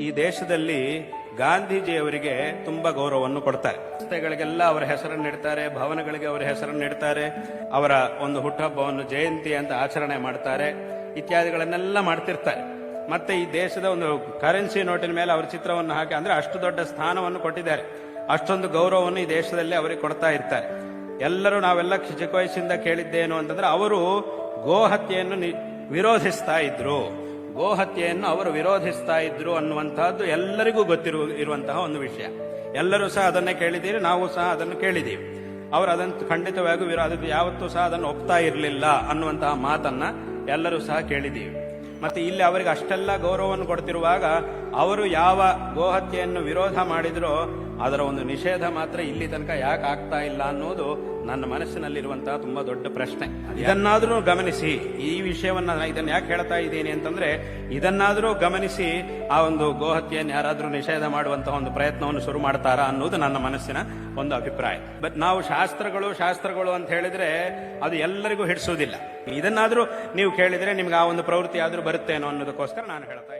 ಈ ದೇಶದಲ್ಲಿ ಗಾಂಧೀಜಿಯವರಿಗೆ ತುಂಬಾ ಗೌರವವನ್ನು ಕೊಡ್ತಾರೆ. ರಸ್ತೆಗಳಿಗೆಲ್ಲ ಅವರ ಹೆಸರನ್ನು ಇಡ್ತಾರೆ, ಭವನಗಳಿಗೆ ಅವರ ಹೆಸರನ್ನು ಇಡ್ತಾರೆ, ಅವರ ಒಂದು ಹುಟ್ಟುಹಬ್ಬವನ್ನು ಜಯಂತಿ ಅಂತ ಆಚರಣೆ ಮಾಡ್ತಾರೆ, ಇತ್ಯಾದಿಗಳನ್ನೆಲ್ಲ ಮಾಡ್ತಿರ್ತಾರೆ. ಮತ್ತೆ ಈ ದೇಶದ ಒಂದು ಕರೆನ್ಸಿ ನೋಟಿನ ಮೇಲೆ ಅವರ ಚಿತ್ರವನ್ನು ಹಾಕಿ, ಅಂದ್ರೆ ಅಷ್ಟು ದೊಡ್ಡ ಸ್ಥಾನವನ್ನು ಕೊಟ್ಟಿದ್ದಾರೆ. ಅಷ್ಟೊಂದು ಗೌರವವನ್ನು ಈ ದೇಶದಲ್ಲಿ ಅವರಿಗೆ ಕೊಡ್ತಾ ಇರ್ತಾರೆ. ಎಲ್ಲರೂ ನಾವೆಲ್ಲ ಚಿಕ್ಕ ವಯಸ್ಸಿಂದ ಕೇಳಿದ್ದೇನು ಅಂತಂದ್ರೆ, ಅವರು ಗೋಹತ್ಯೆಯನ್ನು ವಿರೋಧಿಸ್ತಾ ಇದ್ರು. ಗೋಹತ್ಯೆಯನ್ನು ಅವರು ವಿರೋಧಿಸ್ತಾ ಇದ್ರು ಅನ್ನುವಂತಹದ್ದು ಎಲ್ಲರಿಗೂ ಗೊತ್ತಿರುವ, ಇರುವಂತಹ ಒಂದು ವಿಷಯ. ಎಲ್ಲರೂ ಸಹ ಅದನ್ನೇ ಕೇಳಿದ್ದೀರಿ, ನಾವು ಸಹ ಅದನ್ನು ಕೇಳಿದ್ದೀವಿ. ಅವರು ಅದನ್ನು ಖಂಡಿತವಾಗಿಯೂ ವಿರೋ ಅದಕ್ಕೆ ಯಾವತ್ತೂ ಸಹ ಅದನ್ನು ಒಪ್ತಾ ಇರಲಿಲ್ಲ ಅನ್ನುವಂತಹ ಮಾತನ್ನ ಎಲ್ಲರೂ ಸಹ ಕೇಳಿದ್ದೀವಿ. ಮತ್ತೆ ಇಲ್ಲಿ ಅವರಿಗೆ ಅಷ್ಟೆಲ್ಲ ಗೌರವವನ್ನು ಕೊಡ್ತಿರುವಾಗ ಅವರು ಯಾವ ಗೋಹತ್ಯೆಯನ್ನು ವಿರೋಧ ಮಾಡಿದ್ರೋ ಅದರ ಒಂದು ನಿಷೇಧ ಮಾತ್ರ ಇಲ್ಲಿ ತನಕ ಯಾಕೆ ಆಗ್ತಾ ಇಲ್ಲ ಅನ್ನೋದು ನನ್ನ ಮನಸ್ಸಿನಲ್ಲಿರುವಂತಹ ತುಂಬಾ ದೊಡ್ಡ ಪ್ರಶ್ನೆ. ಇದನ್ನಾದರೂ ಗಮನಿಸಿ, ಈ ವಿಷಯವನ್ನ ನಾನು ಇದನ್ನ ಯಾಕೆ ಹೇಳ್ತಾ ಇದ್ದೀನಿ ಅಂತಂದ್ರೆ, ಇದನ್ನಾದರೂ ಗಮನಿಸಿ ಆ ಒಂದು ಗೋಹತ್ಯೆಯನ್ನು ಯಾರಾದರೂ ನಿಷೇಧ ಮಾಡುವಂತಹ ಒಂದು ಪ್ರಯತ್ನವನ್ನು ಶುರು ಮಾಡ್ತಾರಾ ಅನ್ನೋದು ನನ್ನ ಮನಸ್ಸಿನ ಒಂದು ಅಭಿಪ್ರಾಯ. ಬಟ್ ನಾವು ಶಾಸ್ತ್ರಗಳು ಶಾಸ್ತ್ರಗಳು ಅಂತ ಹೇಳಿದ್ರೆ ಅದು ಎಲ್ಲರಿಗೂ ಹಿಡಿಸೋದಿಲ್ಲ. ಇದನ್ನಾದರೂ ನೀವು ಕೇಳಿದ್ರೆ ನಿಮ್ಗೆ ಆ ಒಂದು ಪ್ರವೃತ್ತಿ ಆದರೂ ಬರುತ್ತೇನೋ ಅನ್ನೋದಕ್ಕೋಸ್ಕರ ನಾನು ಹೇಳ್ತಾ